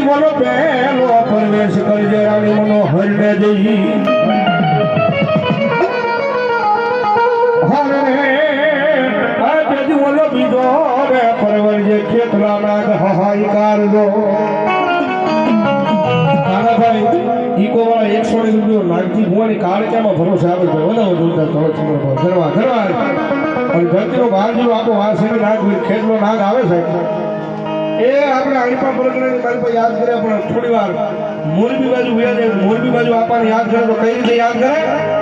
બોલો પહેલો પ્રવેશ કરજે રાણી મનો હરને જઈ બીજો રે પરવરજે ખેતલા નાગ હાહાકાર દો. કાનાભાઈ ઈકો વાળા એકસો ને રૂપિયો નાગજી ભુવાની કાળક્યામાં ભરોસે આવે છે? વધાવો જોરદાર કરો છો ઘરવા ઘરવા અને ધરતીનો બહારજી આપો આ છે નાગ ખેતનો નાગ આવે છે. એ આપણે અણીપા પરગણાની પાસે યાદ કર્યા પણ થોડી વાર મોરબી બાજુ ગયા છે મોરબી બાજુ આપણને યાદ કરે તો કઈ રીતે યાદ કરે?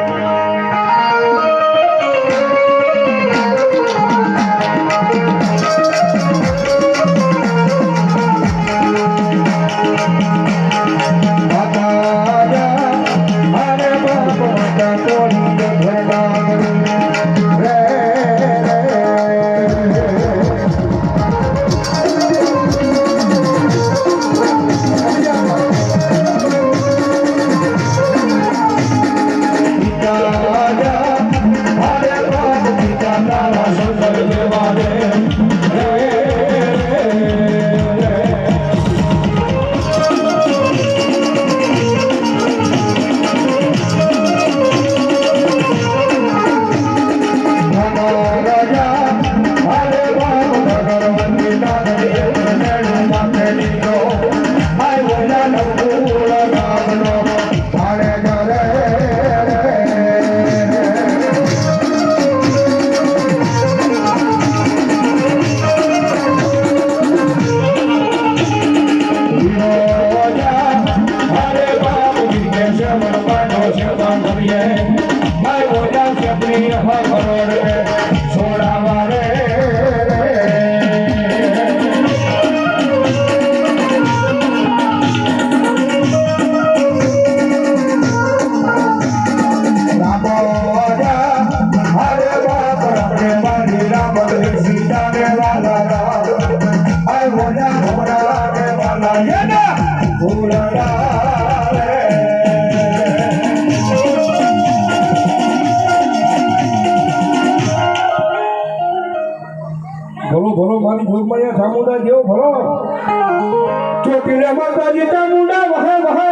ચોટીલા માતાજી ચામુંડા વહે વહે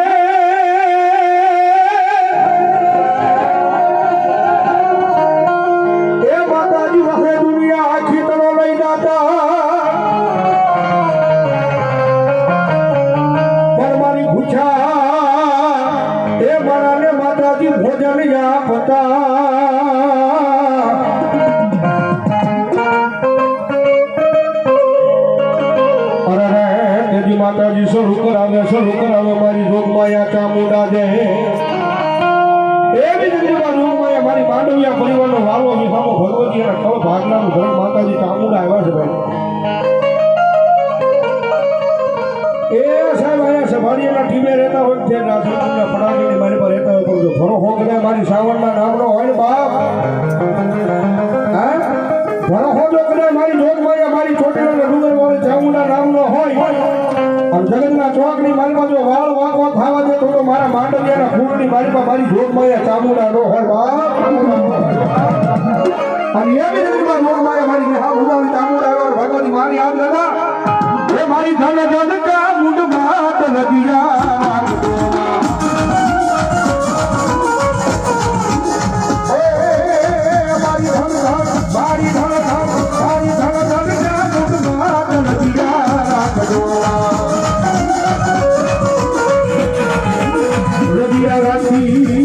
એ માતાજી વહે દુનિયા આખી તરો લઈ જાતા. પણ મારી ભૂછા, એ મારાને માતાજી ભોજન યા પતા માતાજી શરૂ કરાવે શરૂ કરાવે, મારી જોગમાયા ચામુંડા જે એવી જ રીતે જોગમાયા મારી માંડવિયા પરિવારનો વાલો વિસામો ભગવતી અને કળ ભાગનાનું ધન માતાજી ચામુંડા આવ્યા છે ભાઈ. એ સાહેબ અહીંયા સફારીના ટીમે રહેતા હોય તે પડાવીને મારી પર રહેતા હોય તો ભરો ને મારી શ્રાવણના નામનો હોય ને બાપ. જગતના ચોકની માલમાં જો વાળ વાંકો ખાવા દે તો મારા માંડવિયાના ફૂલની મારી પાસે મારી જોગમાયા ચામુંડા નો હોય બાપ. અને એવી રીતમાં જોગમાયા મારી હા ઉદાવરી ચામુંડા આવ્યો ભગવાન મારી આમ દાદા એ મારી ધન ધન કા મુંડ માત લગિયા 欢迎光临